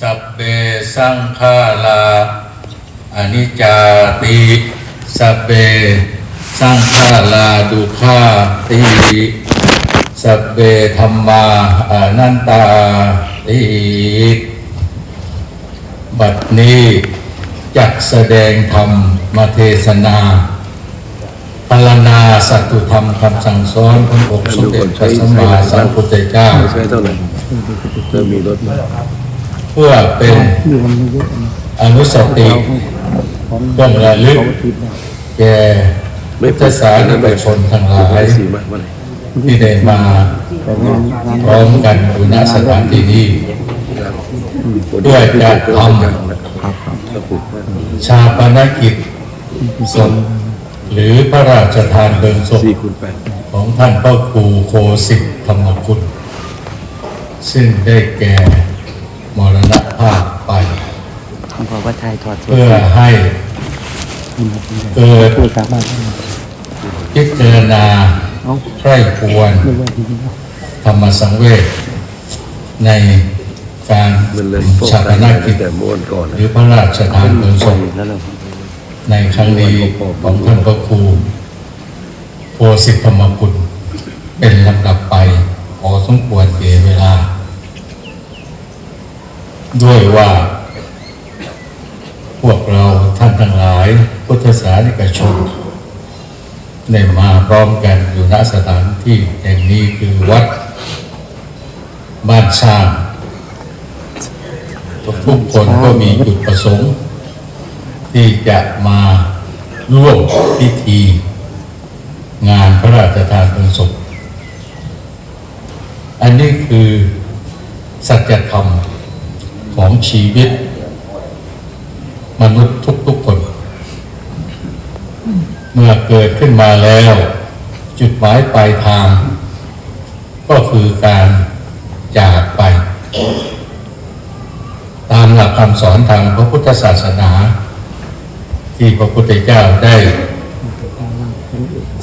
สัพเบสังขาราอนิจจาติสัพเบสังขาราดุขาติสัพเบธรรมาอนันตาติบัดนี้จักแสดงธรรมมาเทศนาพรณนาสัตุธรรมคำสั่งสอนขององค์สมเด็จพระสัมมาสัมพุทธเจ้าใช้เท่าไหร่เริ่มมีรถมา เพื่อเป็นอนุสติเรื่องระลึกแก่พุทธศาสนิกชนทั้งหลายที่ได้มาพร้อมกันอยู่ณสถานที่นี้ด้วยการทำชาปนกิจศพหรือพระราชทานเพลิงศพสี่คูณแปดของท่านพระครูโคสิทธธรรมคุณ ซึ่งได้แก่ มรณภาพไปผมบอกว่าไทยถอดเพื่อให้เกิดพูดสามารถพิจารณาใคร่ควรธรรมสังเวชในการมันเลยชาปนกิจแต่เมื่อวันก่อนหรือพระราชทานเพลิงศพแล้วเราในครั้งนี้ของท่านพระครูโพสิทธธรรมคุณเป็นลำดับไปพอสมควรเสียเวลา ด้วยว่า พวกเราท่านทั้งหลาย พุทธศาสนิกชนได้มาพร้อมกันอยู่ณสถานที่แห่งนี้คือวัด บ้านช่างทุกคนก็มีจุดประสงค์ ที่จะมาร่วมพิธี งานพระราชทานเพลิงศพอันนี้คือสัจธรรม ของชีวิต มนุษย์ทุกๆคน เมื่อเกิดขึ้นมาแล้ว จุดหมายปลายทาง ก็คือการจากไป ตามหลักคำสอนทางพระพุทธศาสนา ที่พระพุทธเจ้าได้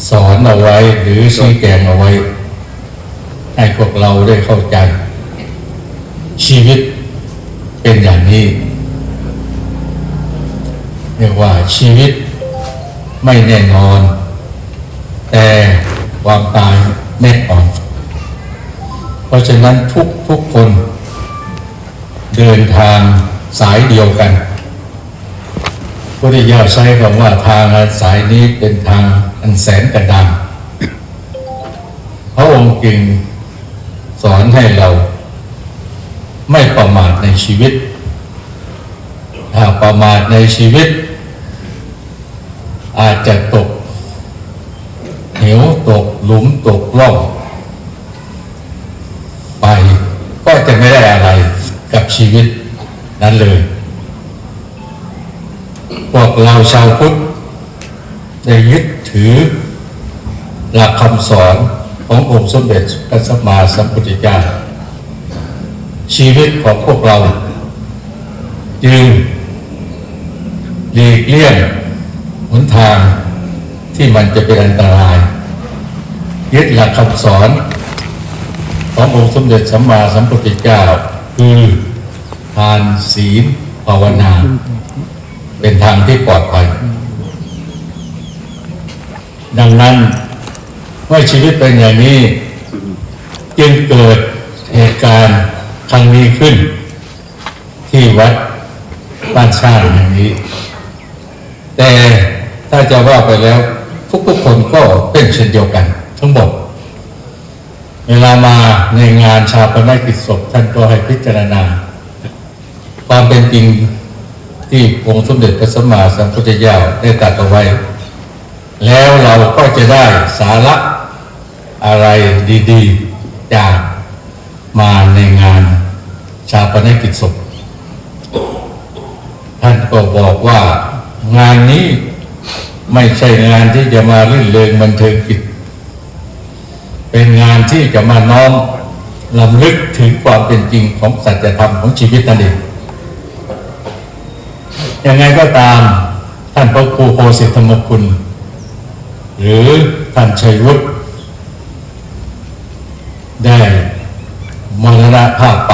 สอนเอาไว้หรือชี้แจงเอาไว้ ให้พวกเราได้เข้าใจ ชีวิต เป็นอย่างนี้เรียกว่าชีวิตไม่แน่นอน แต่ความตายแน่นอน เพราะฉะนั้นทุกทุกคน เดินทางสายเดียวกันพุทธิยาใช้คำว่าทางสายนี้เป็นทางอันแสนกระดานพระองค์จึงสอนให้เรา ไม่ประมาทในชีวิตถ้าประมาทในชีวิต อาจจะตกเหวตกหลุมตกล่องไปก็จะไม่ได้อะไรกับชีวิตนั้นเลย พวกเราชาวพุทธได้ยึดถือหลักคำสอนขององค์สมเด็จพระสัมมาสัมพุทธเจ้า ชีวิตของพวกเรา จึงหลีกเลี่ยงหนทางที่มันจะเป็นอันตราย ยึดหลักคำสอน ขององค์สมเด็จสัมมาสัมพุทธเจ้า คือทานศีลภาวนา เป็นทางที่ปลอดภัย ดังนั้นเมื่อชีวิตเป็นอย่างนี้ จึงเกิดเหตุการณ์ ครั้งนี้ขึ้น ที่วัดบ้านชาติแห่งนี้ แต่ถ้าจะว่าไปแล้ว ทุกๆคนก็เป็นเช่นเดียวกัน ทั้งหมด เวลามาในงานชาปนกิจศพท่านก็ให้พิจารณา ความเป็นจริงที่องค์สมเด็จพระสัมมาสัมพุทธเจ้าได้ตรัสเอาไว้ แล้วเราก็จะได้สาระอะไรดี ๆ จากมาในงาน ชาปนกิจศพท่านก็บอกว่างานนี้ไม่ใช่งานที่จะมาลื่นเริงบันเทิงกิจ เป็นงานที่จะมาน้อมลำลึกถึงความเป็นจริงของสัจธรรมของชีวิตนั่นเองยังไงก็ตามท่านพระครูโคสิทธธรรมคุณ หรือท่านชัยวุฒิได้มรณภาพไป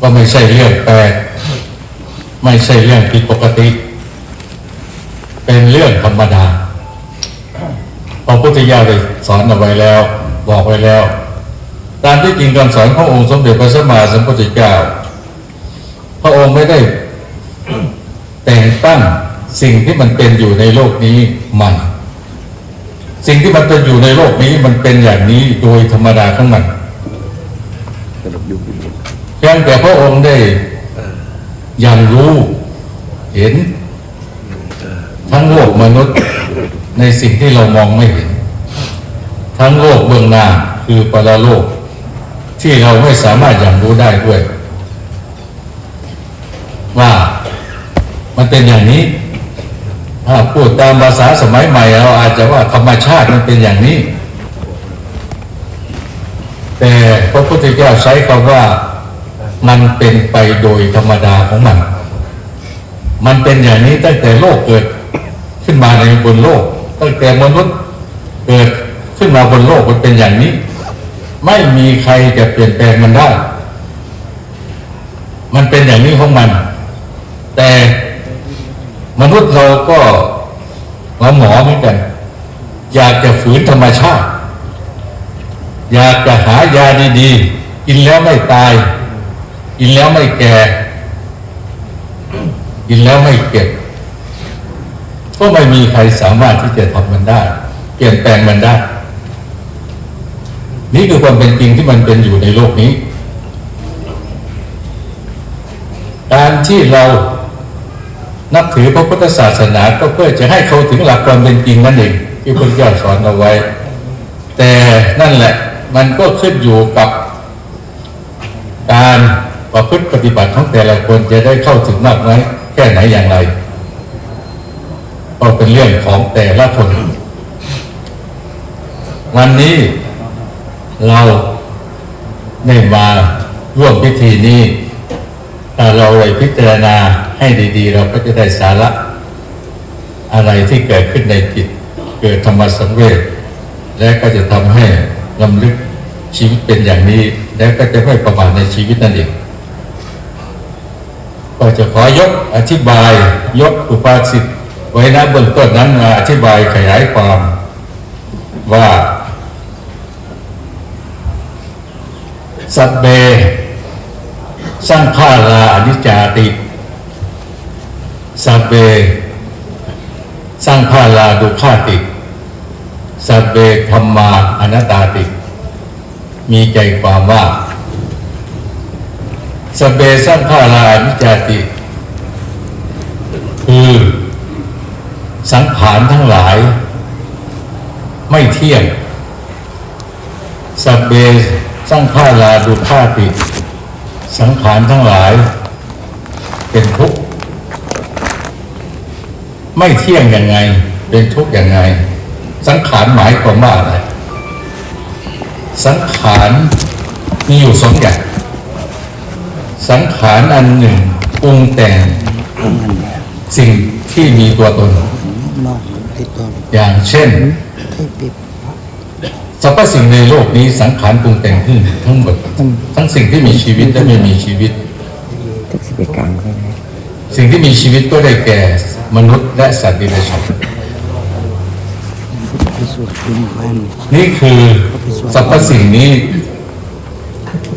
ก็ใช่เรื่องแปลกไม่ใช่เรื่องผิดปกติ เป็นเรื่องธรรมดาพระพุทธเจ้าได้สอนเอาไว้แล้ว บอกไว้แล้ว ตามที่จริงคำสอนขององค์สมเด็จพระสัมมาสัมพุทธเจ้า พระองค์ไม่ได้แต่งตั้งสิ่งที่มันเป็นอยู่ในโลกนี้ใหมัน สิ่งที่มันเป็นอยู่ในโลกนี้มันเป็นอย่างนี้โดยธรรมดาของมัน พียงแต่พระองค์ได้ยังรู้เห็น ทั้งโลกมนุษย์ในสิ่งที่เรามองไม่เห็น ทั้งโลกเบื้องหน้าคือปรโลก ที่เราไม่สามารถยังรู้ได้ด้วย ว่ามันเป็นอย่างนี้ ถ้าพูดตามภาษาสมัยใหม่ เราอาจจะว่าธรรมชาติมันเป็นอย่างนี้ แต่พระพุทธเจ้าใช้คำว่า มันเป็นไปโดยธรรมดาของมัน มันเป็นอย่างนี้ตั้งแต่โลกเกิดขึ้นมาในบนโลก ตั้งแต่มนุษย์เกิดขึ้นมาบนโลกมันเป็นอย่างนี้ ไม่มีใครจะเปลี่ยนแปลงมันได้ มันเป็นอย่างนี้ของมัน แต่มนุษย์เราก็หมอหมอเหมือนกัน อยากจะฝืนธรรมชาติ อยากจะหายาดีๆ กินแล้วไม่ตาย กินแล้วไม่แก่ กินแล้วไม่เก็บ ก็ไม่มีใครสามารถที่จะทำมันได้ เปลี่ยนแปลงมันได้ นี่คือความเป็นจริงที่มันเป็นอยู่ในโลกนี้ การที่เรานับถือพระพุทธศาสนาก็เพื่อจะให้เขาถึงหลักความเป็นจริงนั่นเองที่พระเจ้าสอนเอาไว้ แต่นั่นแหละ มันก็ขึ้นอยู่กับการ ประพฤติปฏิบัติของแต่ละคนจะได้เข้าถึงมากน้อยแค่ไหนอย่างไรก็เป็นเรื่องของแต่ละคน วันนี้เราได้มาร่วมพิธีนี้ถ้าเราได้พิจารณาให้ดี ๆ เราก็จะได้สาระ อะไรที่เกิดขึ้นในจิต เกิดธรรมสังเวชและก็จะทำให้ลำลึกชีวิตเป็นอย่างนี้ และก็จะไม่ประมาทในชีวิตนั่นเอง ก็จะขอยกอธิบายยกอุปาสิทธิ์ไว้นะเบื้องต้นนั้นมาอธิบายขยายความว่า สัพเบสร้างฆาลาอนิจจาติ สัพเบสร้างฆาลาดุขาติ สัพเบธรรมาอนัตตาติ มีใจความว่า สเบสร้างฆาลานิจจาติ คือสังขารทั้งหลาย ไม่เที่ยงสเบสร้างฆาลาดุขาติสังขารทั้งหลาย เป็นทุกข์ไม่เที่ยงยังไง เป็นทุกข์ยังไง สังขารหมายความว่าอะไรสังขารมีอยู่สองอย่าง สังขารอันหนึ่งปรุงแต่งสิ่งที่มีตัวตนนอกติดตัวอย่างเช่นให้ปิดสรรพสิ่งในโลกนี้สังขารปรุงแต่งขึ้นทั้งหมด ทั้งสิ่งที่มีชีวิตและไม่มีชีวิตทุกสิบเอ็ดกลางใช่ไหมสิ่งที่มีชีวิตก็ได้แก่มนุษย์และสัตว์ดิบฉานพิสูจน์ขึ้นบ้านนี่คือสรรพสิ่งนี้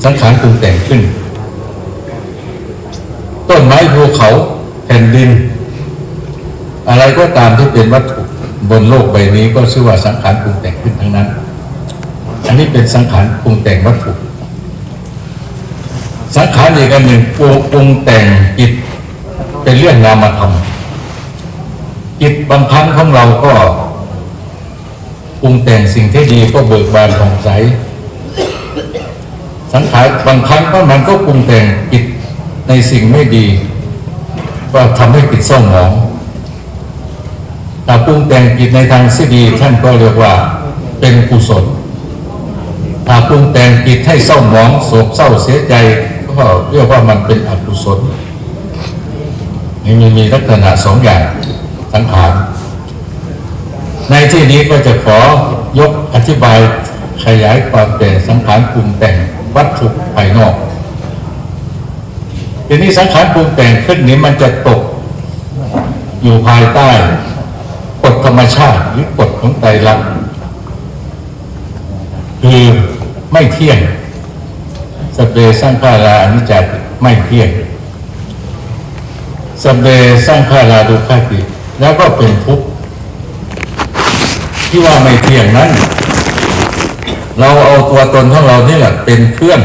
สังขารปรุงแต่งขึ้น ต้นไม้ภูเขาแผ่นดิน อะไรก็ตามที่เป็นวัตถุบนโลกใบนี้ก็ชื่อว่าสังขารปรุงแต่งขึ้นทั้งนั้น อันนี้เป็นสังขารปรุงแต่งวัตถุ สังขารอีกอันหนึ่งปรุงแต่งจิตเป็นเรื่องนามธรรมจิตบางครั้งของเราก็ปรุงแต่งสิ่งที่ดีก็เบิกบานผ่องใส สังขารบางครั้งก็มันก็ปรุงแต่งจิต ในสิ่งไม่ดี ก็ทำให้จิตเศร้าหมองถ้าปรุงแต่งจิตในทางที่ดีท่านก็เรียกว่าเป็นกุศลถ้าปรุงแต่งจิตให้เศร้าหมองโศกเศร้าเสียใจก็เรียกว่ามันเป็นอกุศลนี่มันมีลักษณะสองอย่างสังขารในที่นี้ก็จะขอยกอธิบายขยายความแต่สังขารปรุงแต่งวัตถุภายนอก ทีนี้สังขารปรุงแต่งขึ้นนี้มันจะตกอยู่ภายใต้กฎธรรมชาติหรือกฎของไตรลักษณ์คือไม่เที่ยงสเปสร้างขาราอนิจจไม่เที่ยงสเปสร้างขาราดุขติแล้วก็เป็นทุกข์ที่ว่าไม่เที่ยงนั้น เราเอาตัวตนของเรานี่แหละเป็นเครื่อง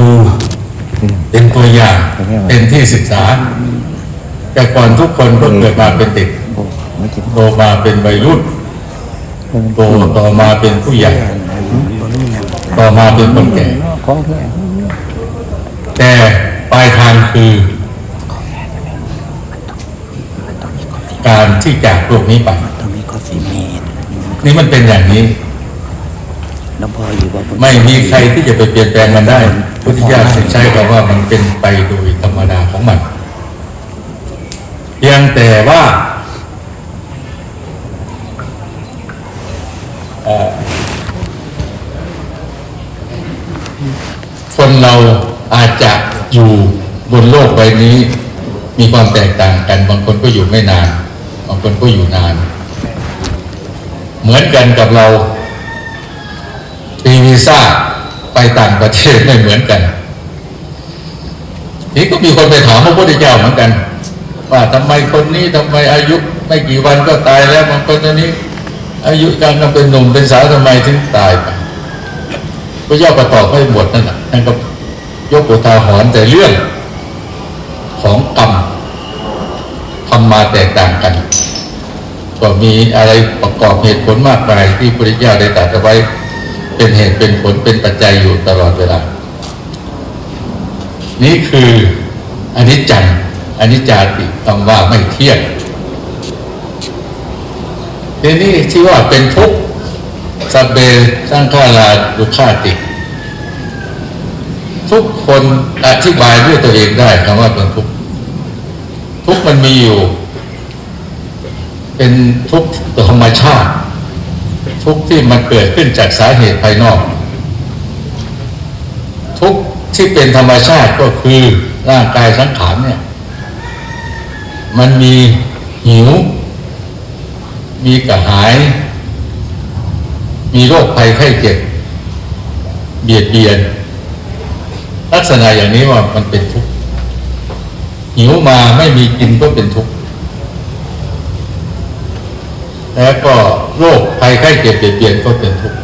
ดู เป็นตัวอย่างเป็นที่ศึกษา แต่ก่อนทุกคนก็เกิดมาเป็นเด็กโอ้ไม่กินโตมาเป็นวัยรุ่นโตต่อมาเป็นผู้ใหญ่ ต่อมาเป็นคนแก่ของแท้แต่ปลายทางคือ การที่จากโลกนี้ไปต้องมีข้อสีเมตรนี่มันเป็นอย่างนี้ น้องพออยู่ว่าไม่มีใครที่จะไปเปลี่ยนแปลงมันได้พุทธิยถาถึงใช้คำว่ามันเป็นไปโดยธรรมดาของมัน เพียงแต่ว่าคนเราอาจจะอยู่บนโลกใบนี้ มีความแตกต่างกัน บางคนก็อยู่ไม่นาน บางคนก็อยู่นาน เหมือนกันกับเรา มีวีซ่าไปต่างประเทศไม่เหมือนกันนี่ก็มีคนไปถามพระพุทธเจ้าเหมือนกัน ว่าทำไมคนนี้ทำไมอายุไม่กี่วันก็ตายแล้วบางคนตอนนี้ อายุการก็เป็นหนุ่มเป็นสาวทำไมถึงตายไปพระเจ้าก็ตอบให้หมดนั่นแหละนั่นก็ยกอุทาหรณ์แต่เรื่องของกรรมทำมาแตกต่างกัน ก็มีอะไรประกอบเหตุผลมากมายที่พระพุทธเจ้าได้ตรัสเอาไว้ เป็นเหตุเป็นผลเป็นปัจจัยอยู่ตลอดเวลา นี่คืออนิจจังอนิจจาติคำว่าไม่เที่ยงทีนี้ที่ว่าเป็นทุกข์สัเบสร้างข้าราดุขาติ ทุกคนอธิบายด้วยตัวเองได้คำว่าเป็นทุกข์ทุกข์มันมีอยู่ เป็นทุกข์ธรรมชาติ ทุกข์ที่มันเกิดขึ้นจากสาเหตุภายนอก ทุกข์ที่เป็นธรรมชาติก็คือร่างกายสังขารเนี่ย มันมีหิว มีกระหาย มีโรคภัยไข้เจ็บ เบียดเบียน ลักษณะอย่างนี้ว่ามันเป็นทุกข์หิวมาไม่มีกินก็เป็นทุกข์ แล้วก็โรคภัยไข้เจ็บเบียดเบียนก็เป็นทุกข์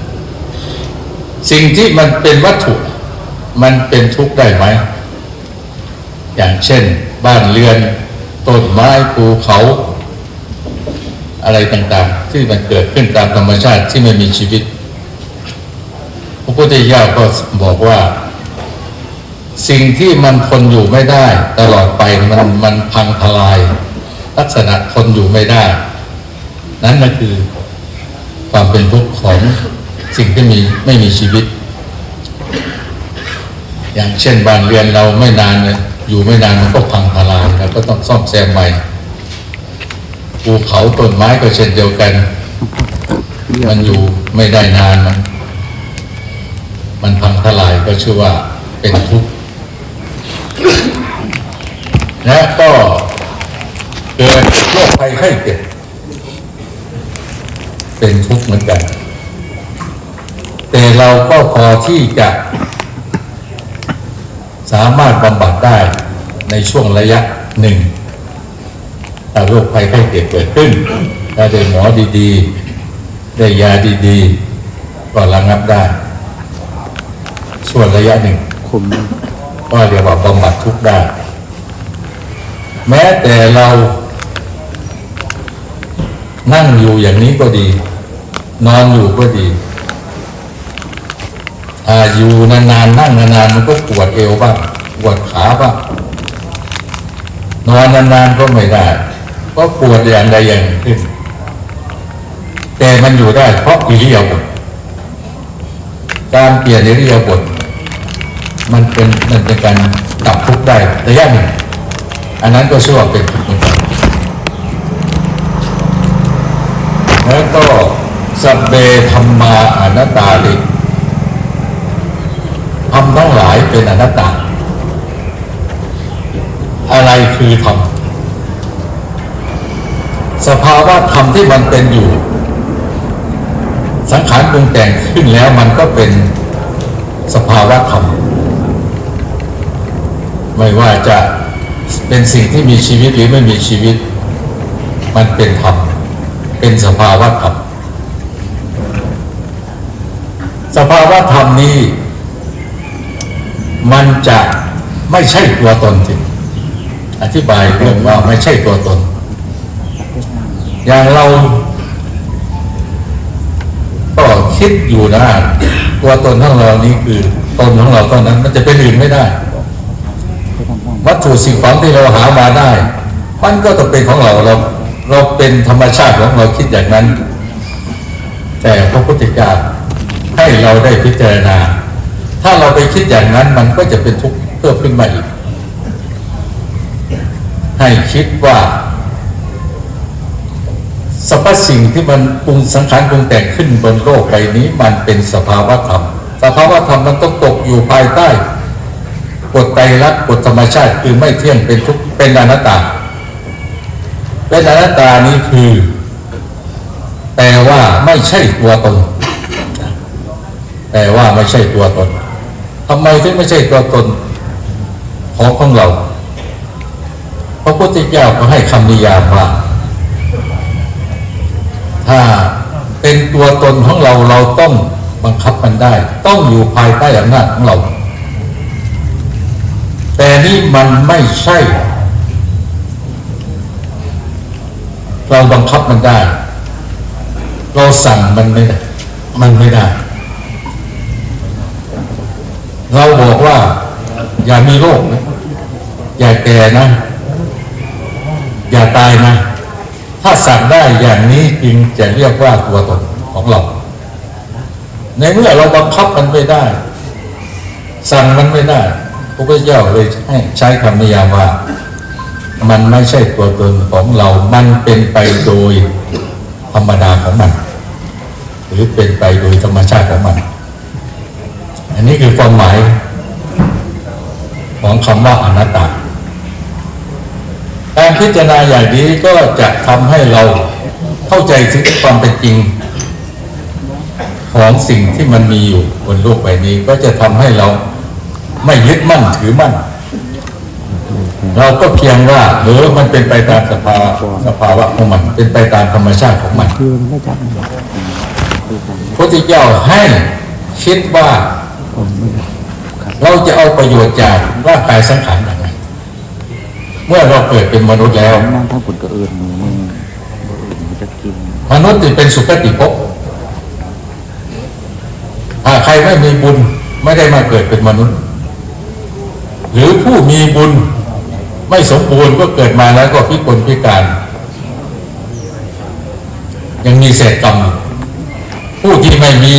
สิ่งที่มันเป็นวัตถุ มันเป็นทุกข์ได้ไหม อย่างเช่น บ้านเรือนต้นไม้ภูเขา อะไรต่างๆ ที่มันเกิดขึ้นตามธรรมชาติที่ไม่มีชีวิต พระพุทธเจ้าก็บอกว่า สิ่งที่มันทนอยู่ไม่ได้ ตลอดไปมันมันพังทลาย ลักษณะทนอยู่ไม่ได้ นั่นก็คือความเป็นทุกข์ของสิ่งที่มีไม่มีชีวิต อย่างเช่นบ้านเรือนเราไม่นานเนี่ยอยู่ไม่นานมันก็พังทลายเราก็ต้องซ่อมแซมใหม่ภูเขาต้นไม้ก็เช่นเดียวกัน มันอยู่ไม่ได้นานมันมันพังทลายก็ชื่อว่าเป็นทุกข์และก็เกิดโรคภัยไข้เจ็บ เป็นทุกข์เหมือนกัน แต่เราก็พอที่จะ สามารถบำบัดได้ในช่วงระยะหนึ่งถ้าโรคภัยไข้เจ็บเกิดขึ้นถ้าได้หมอดีๆ ได้ยาดีๆ ก็ระงับได้ช่วงระยะหนึ่งคุมก็เรียกว่าบำบัดทุกข์ได้ แม้แต่เรานั่งอยู่อย่างนี้ก็ดี นอนอยู่ก็ดีออยู่นานๆนั่งนานๆมันก็ปวดเอวบ้างปวดขาบ้างนอนนานๆก็ไม่ได้ก็ปวดอย่างใดอย่างหนึ่งขึ้น แต่มันอยู่ได้เพราะอิริยาบถการเปลี่ยนอิริยาบถมันเป็นมันเป็นการดับทุกได้ระยะหนึ่งอันนั้นก็ชื่อว่าเป็นทุกข์เหมือนกันแล้วก็ สัพเบธรรมาอนัตตาลิทำทั้งหลายเป็นอนัตตา อะไรคือธรรมสภาวะธรรมที่มันเป็นอยู่ สังขารปรุงแต่งขึ้นแล้วมันก็เป็นสภาวะธรรม ไม่ว่าจะเป็นสิ่งที่มีชีวิตหรือไม่มีชีวิต มันเป็นธรรม เป็นสภาวะธรรม ส ภาวะธรรมนี้ มันจะไม่ใช่ตัวตนจริงอธิบายเรื่องว่าไม่ใช่ตัวตน อย่างเรา ก็คิดอยู่นะตัวตนของเรานี้คือตนของเราเท่านั้น มันจะเป็นอื่นไม่ได้ วัตถุสิ่งของที่เราหามาได้ มันก็ต้องเป็นของเราเรา เราเป็นธรรมชาติของเราคิดอย่างนั้น แต่พระพุทธเจ้า ให้เราได้พิจารณา ถ้าเราไปคิดอย่างนั้นมันก็จะเป็นทุกข์เพิ่มขึ้นมาอีก ให้คิดว่าสรรพสิ่งที่มันปรุงสังขารปรุงแต่งขึ้นบนโลกใบนี้ มันเป็นสภาวะธรรม สภาวะธรรมมันต้องตกอยู่ภายใต้กฎไตรลักษณ์กฎธรรมชาติคือไม่เที่ยงเป็นทุกเป็นอนัตตาเป็นอนัตตานี้คือแปลว่าไม่ใช่ตัวตน แปลว่าไม่ใช่ตัวตนทำไมถึงไม่ใช่ตัวตนของของเราพระพุทธเจ้าก็ให้คำนิยามว่า ถ้าเป็นตัวตนของเราเราต้องบังคับมันได้ ต้องอยู่ภายใต้อำนาจของเรา แต่นี่มันไม่ใช่ เราบังคับมันได้ เราสั่งมันไม่ได้ มันไม่ได้ เราบอกว่า อย่ามีโรคนะอย่าแก่นะ อย่าตายนะ ถ้าสั่งได้อย่างนี้จึงจะเรียกว่าตัวตนของเรา ในเมื่อเราบังคับมันไม่ได้ สั่งมันไม่ได้พระพุทธเจ้าเลยให้ใช้คำนิยามว่า มันไม่ใช่ตัวตนของเรา มันเป็นไปโดยธรรมดาของมัน หรือเป็นไปโดยธรรมชาติของมัน อันนี้คือความหมายของคำว่าอนัตตา การพิจารณาอย่างนี้ก็จะทำให้เราเข้าใจถึงความเป็นจริง ของสิ่งที่มันมีอยู่บนโลกใบนี้ ก็จะทำให้เราไม่ยึดมั่นถือมั่น เราก็เพียงว่าเออมันเป็นไปตามสภาวะสภาวะของมัน เป็นไปตามธรรมชาติของมันคือมันไม่จับมันพระพุทธเจ้าให้คิดว่า เราจะเอาประโยชน์จากร่างกายสังขารอย่างไรเมื่อเราเกิดเป็นมนุษย์แล้วนั่งทั้งคนก็เอื่นมือมึงบ่อื่นมันจะกินมนุษย์ที่เป็นสุคติภพใครไม่มีบุญไม่ได้มาเกิดเป็นมนุษย์ หรือผู้มีบุญไม่สมบูรณ์ก็เกิดมาแล้วก็พิกลพิการ ยังมีเศษกรรมผู้ที่ไม่มี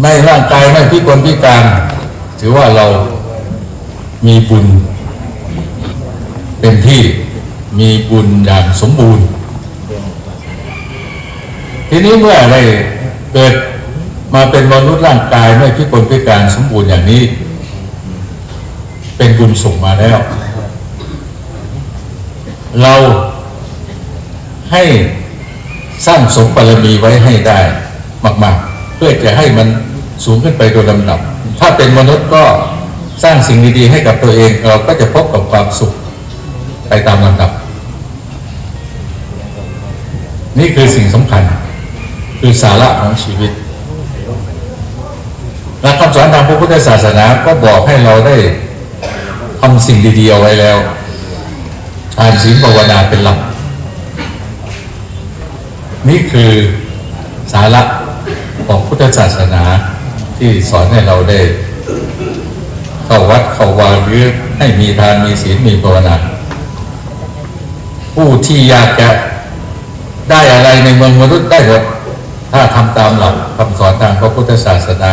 ไม่ร่างกายไม่พิกลพิการ ถือว่าเรามีบุญเป็นที่มีบุญอย่างสมบูรณ์ ทีนี้เมื่อได้เกิดมาเป็นมนุษย์ร่างกายไม่พิกลพิการสมบูรณ์อย่างนี้ เป็นบุญส่งมาแล้ว เราให้สร้างสมบารมีไว้ให้ได้มาก ๆ เพื่อจะให้มันสูงขึ้นไปโดยลำดับ ถ้าเป็นมนุษย์ก็สร้างสิ่งดีๆให้กับตัวเอง เราก็จะพบกับความสุขไปตามลำดับ นี่คือสิ่งสำคัญ คือสาระของชีวิตหลักคำสอนทางพระพุทธศาสนาก็บอกให้เราได้ทำสิ่งดีๆเอาไว้แล้วทานศีลภาวนาเป็นหลัก นี่คือสาระ ของพุทธศาสนาที่สอนให้เราได้เข้าวัดเข้าวาหรือให้มีทานมีศีลมีภาวนาผู้ที่อยากจะได้อะไรในเมืองมนุษย์ได้หมดถ้าทำตามหลักคำสอนทางพระพุทธศาสนา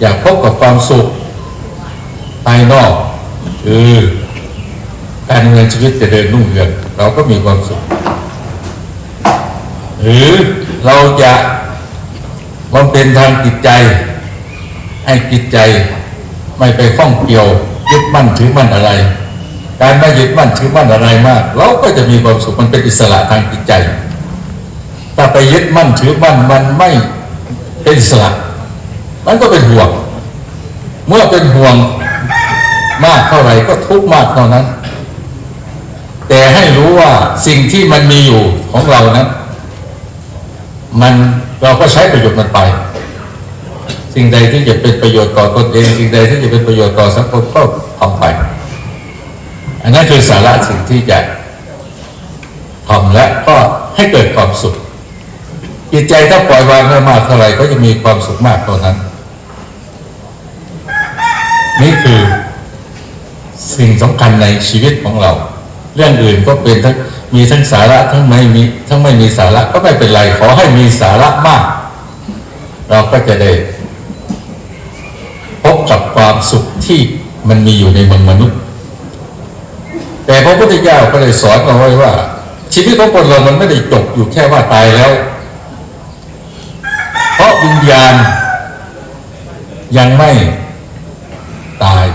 อยากพบกับความสุขภายนอกคือการเงินชีวิตจะเดินรุ่งเรืองเราก็มีความสุข หรือเราจะ บำเพ็ญทางจิตใจ ให้จิตใจไม่ไปข้องเกี่ยวยึดมั่นถือมั่นอะไร การไม่ยึดมั่นถือมั่นอะไรมาก เราก็จะมีความสุขมันเป็นอิสระทางจิตใจ ถ้าไปยึดมั่นถือมั่นมันไม่เป็นอิสระ มันก็เป็นห่วง เมื่อเป็นห่วงมากเท่าไหร่ก็ทุกข์มากเท่านั้น แต่ให้รู้ว่าสิ่งที่มันมีอยู่ของเรานั้น มันเราก็ใช้ประโยชน์มันไป สิ่งใดที่จะเป็นประโยชน์ต่อตนเอง สิ่งใดที่จะเป็นประโยชน์ต่อสังคมก็ทำไป อันนั้นคือสาระสิ่งที่จะทำและก็ให้เกิดความสุขจิตใจถ้าปล่อยวางได้มากเท่าไหร่ก็จะมีความสุขมากเท่านั้น นี่คือสิ่งสำคัญในชีวิตของเรา เรื่องอื่นก็เป็นทั้ง มีทั้งสาระทั้งไม่มีทั้งไม่มีสาระก็ไม่เป็นไรขอให้มีสาระมาก เราก็จะได้พบกับความสุขที่มันมีอยู่ในมืองมนุษย์ แต่พระพุทธเจ้าก็เลยสอนเอาไว้ว่า ชีวิตของคนเรามันไม่ได้จบอยู่แค่ว่าตายแล้ว เพราะวิญญาณ ยังไม่ตาย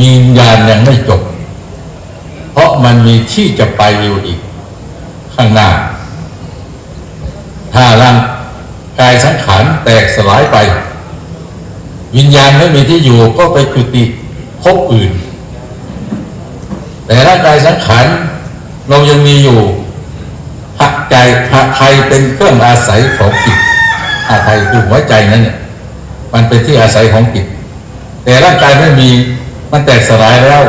วิญญาณยังไม่จบ เพราะมันมีที่จะไปอยู่อีก ข้างหน้า ถ้าร่างกายสังขารแตกสลายไป วิญญาณไม่มีที่อยู่ก็ไปจุติภพอื่น แต่ร่างกายสังขารเรายังมีอยู่หักใจหักไทยเป็นเครื่องอาศัยของจิตหักไทยคือหัวใจนั่นเนี่ยมันเป็นที่อาศัยของจิตแต่ร่างกายไม่มีมันแตกสลายแล้ว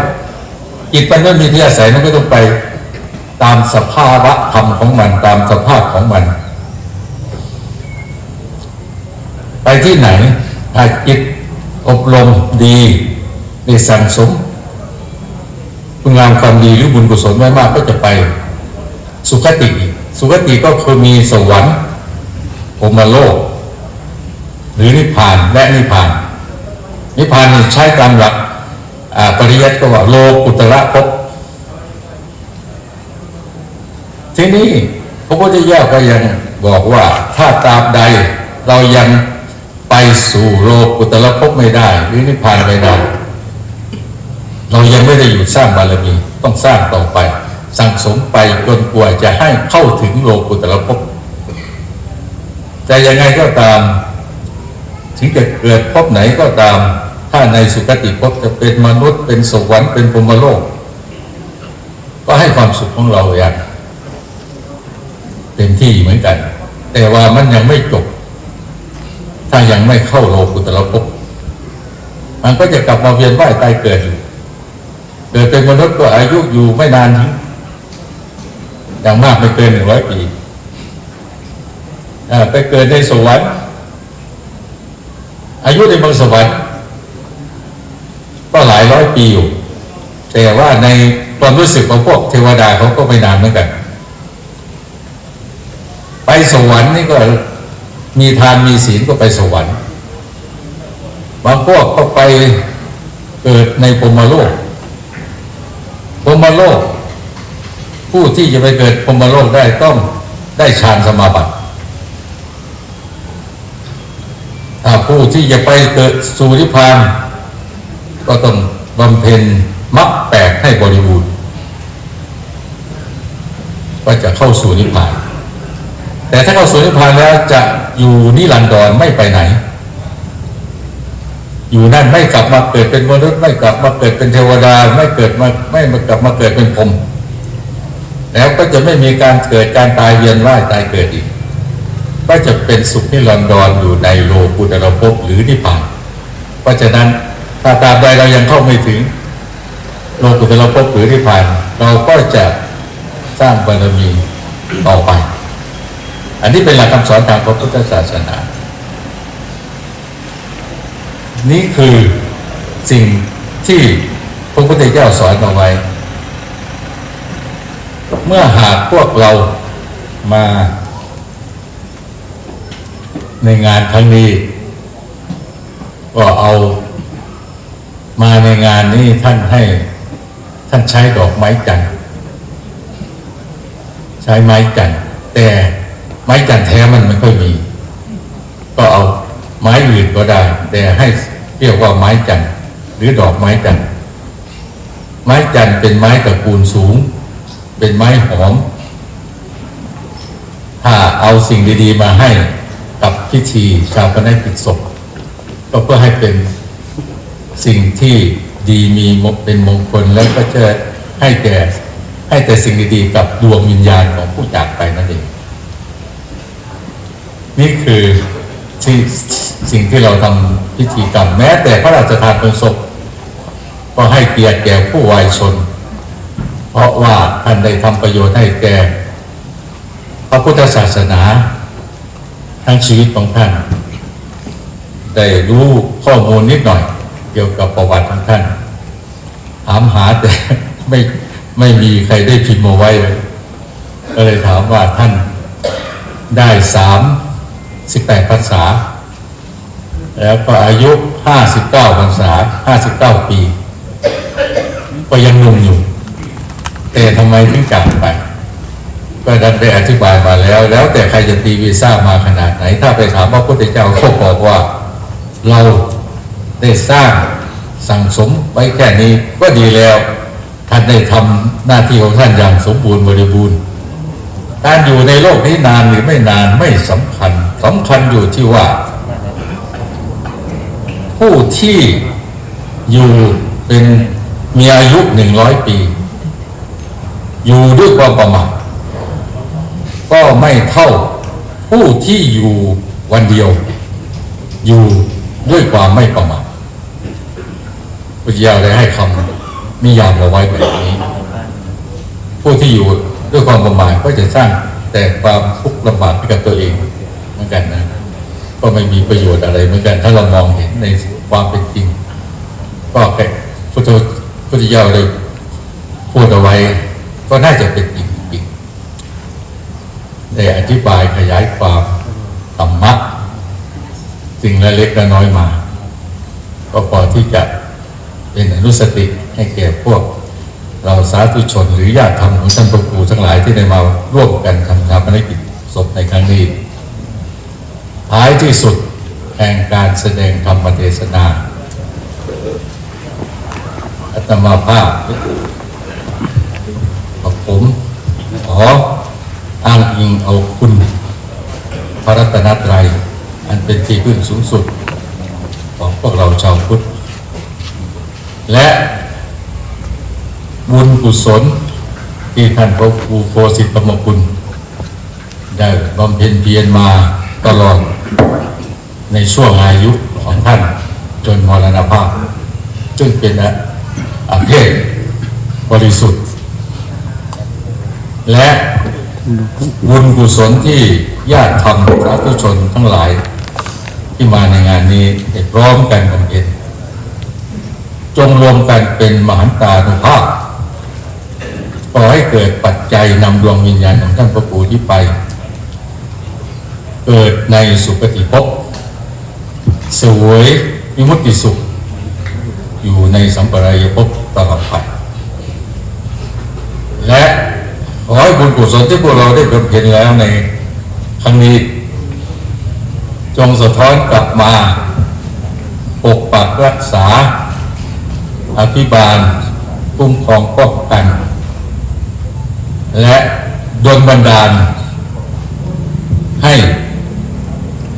จิตมันไม่มีที่อาศัยมันก็ต้องไปตามสภาวะธรรมของมันตามสภาพของมัน ไปที่ไหนถ้าจิตอบรมดีได้สั่งสมคุณงามความดีหรือบุญกุศลไว้มากก็จะไป สุคติ สุคติก็คือมีสวรรค์พรมโลก หรือนิพพานและนิพพาน นิพพานใช้ตามหลัก ปริยัติก็ว่าโลกุตระภพทีนี้พระพุทธเจ้าก็ยังบอกว่าถ้าตราบใดเรายังไปสู่โลกุตระภพไม่ได้ หรือนิพพานไม่ได้เรายังไม่ได้หยุดสร้างบารมีต้องสร้างต่อไป สั่งสมไปจนกว่าจะให้เข้าถึงโลกุตระภพแต่ยังไงก็ตาม ถึงจะเกิดภพไหนก็ตาม ถ้าในสุคติภพจะเป็นมนุษย์เป็นสวรรค์เป็นพรหมโลก ก็ให้ความสุขของเราอย่างเต็มที่เหมือนกัน แต่ว่ามันยังไม่จบ ถ้ายังไม่เข้าโลกุตระภพมันก็จะกลับมาเวียนว่ายตายเกิดอยู่เกิดเป็นมนุษย์ก็อายุอยู่ไม่นานอย่างมากไม่เกินหนึ่งร้อยปีไปเกิดในสวรรค์อายุในเมืองสวรรค์ายร้อยปีอยู่ แต่ว่าในความรู้สึกของพวกเทวดาเขาก็ไม่นานเหมือนกัน ไปสวรรค์นี่ก็มีทานมีศีลก็ไปสวรรค์บางพวกก็ไปเกิดในพรมโลกพรมโลก ผู้ที่จะไปเกิดพรมโลกได้ต้องได้ฌานสมาบัติถ้าผู้ที่จะไปเกิดสู่นิพพาน ก็ต้องบำเพ็ญมรรคแปดให้บริบูรณ์ก็จะเข้าสู่นิพพาน แต่ถ้าเข้าสู่นิพพานแล้วจะอยู่นิรันดรไม่ไปไหน อยู่นั่นไม่กลับมาเกิดเป็นมนุษย์ไม่กลับมาเกิดเป็นเทวดา ไม่เกิดมาไม่มากลับมาเกิดเป็นพรหมแล้วก็จะไม่มีการเกิดการตายเวียนว่ายตายเกิดอีก ก็จะเป็นสุขนิรันดรอยู่ในโลกุตระภพหรือนิพพาน เพราะฉะนั้น ถ้าตาบใดเรายังเข้าไม่ถึงโลกุตระภพหรือนิพพานเราก็จะสร้างบารมีต่อไป อันนี้เป็นหลักคำสอนทางพระพุทธศาสนา นี่คือสิ่งที่พระพุทธเจ้าสอนเอาไว้ เมื่อหากพวกเรามาในงานครั้งนี้ ก็เอา มาในงานนี้ท่านให้ท่านใช้ดอกไม้จันทร์ใช้ไม้จันทร์แต่ไม้จันทร์แท้มันไม่ค่อยมี ก็เอาไม้อื่นก็ได้ แต่ให้เรียกว่าไม้จันทร์หรือดอกไม้จันทร์ไม้จันทร์เป็นไม้ตระกูลสูง เป็นไม้หอม ถ้าเอาสิ่งดีๆมาให้กับพิธีชาปนกิจศพก็เพื่อให้เป็น สิ่งที่ดีมีมเป็นมงคลแล้วก็จะให้แก่ให้แต่สิ่งดีๆกับดวงวิญญาณของผู้จากไปนั่นเอง นี่คือที่สิ่งที่เราทำพิธีกรรมแม้แต่พระราชทานเพลิงศพก็ให้เกียรติแก่ผู้วายชน เพราะว่าท่านได้ทำประโยชน์ให้แก่พระพุทธศาสนา ทั้งชีวิตของท่าน ได้รู้ข้อมูลนิดหน่อย เกี่ยวกับประวัติของท่านถามหาแต่ไม่ไม่มีใครได้พิมพ์มาไว้เลยก็เลยถามว่าท่านได้สามสิบแปดพรรษา แล้วก็อายุห้าสิบเก้าพรรษาห้าสิบเก้าปี ก็ยังหนุ่มอยู่ แต่ทำไมถึงจากไป ก็ดันได้อธิบายมาแล้ว แล้วแต่ใครจะตีวีซ่ามาขนาดไหน ถ้าไปถามพระพุทธเจ้าก็บอกว่า เรา ได้สร้างสั่งสมไว้แค่นี้ก็ดีแล้ว ท่านได้ทำหน้าที่ของท่านอย่างสมบูรณ์บริบูรณ์การอยู่ในโลกนี้นานหรือไม่นานไม่สำคัญสำคัญอยู่ที่ว่า ผู้ที่อยู่เป็นมีอายุหนึ่งร้อยปี อยู่ด้วยความประมาทก็ไม่เท่าผู้ที่อยู่วันเดียว อยู่ด้วยความไม่ประมาท พุทธเจ้าได้ให้คำนิยามเอาไว้แบบนี้ ผู้ที่อยู่ด้วยความประมาทก็จะสร้างแต่ความทุกข์ลำบากให้กับตัวเองเหมือนกันนะ ก็ไม่มีประโยชน์อะไรเหมือนกัน ถ้าเรามองเห็นในความเป็นจริง ก็แค่พุทธพุทธเจ้าเลยพูดเอาไว้ ก็น่าจะเป็นจริงจริงได้อธิบายขยายความธรรมะสิ่งละเล็กละน้อยมา ก็พอที่จะ เป็นอนุสติให้แก่พวก เราสาธุชนหรือญาติธรรมของท่านพระครูทั้งหลายที่ได้มาร่วมกันทำชาปนกิจศพในครั้งนี้ท้ายที่สุดแห่งการแสดงธรรมเทศนาอาตมาภาพกับผมขออ้างอิงเอาคุณ พระรัตนตรัย อันเป็นที่พึ่งสูงสุด ของพวกเราชาวพุทธ และบุญกุศลที่ท่านพระครูโคสิตธรรมคุณ ได้บำเพ็ญเพียรมาตลอดในช่วงอายุของท่านจนมรณภาพจึงเป็นอาเพศบริสุทธิ์ และบุญกุศลที่ญาติธรรมสาธุชนทั้งหลายที่มาในงานนี้ได้พร้อมกันบำเพ็ญ จงรวมกันเป็นมหันตานุภาพขอให้เกิดปัจจัยนำดวงวิญญาณของท่านพระครูที่ไป เกิดในสุคติภพสวยวิมุตติสุข อยู่ในสัมปรายภพตลอดไปและขอให้บุญกุศลที่พวกเราได้บำเพ็ญแล้วในครั้งนี้ จงสะท้อนกลับมาปกปักรักษา อภิบาลคุ้มครองป้องกัน และดลบันดาล ให้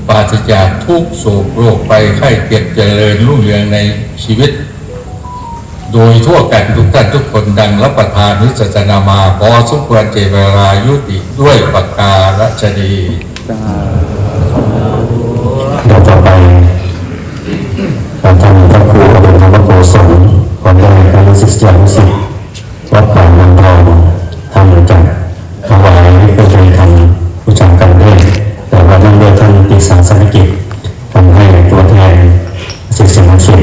ปราศจากทุกโศกโรคไปไข้เจ็บเจริญรุ่งเรืองในชีวิต โดยทั่วกันทุกท่านทุกคนดังรับประทานนิสสนามาขอสุขวันเจเวลายุติด้วยปากการชนีเราต่อไปการทำพระครูอดุลธรรมโกศล สิสยามสิวัดป่ามันทองทำเหมือนกันถวายเป็นการทำอุจจารกรรมด้แต่ว่าท่านเลือท่านปีศาจสารกิจทำให้ตัวแทนสิสยามสิ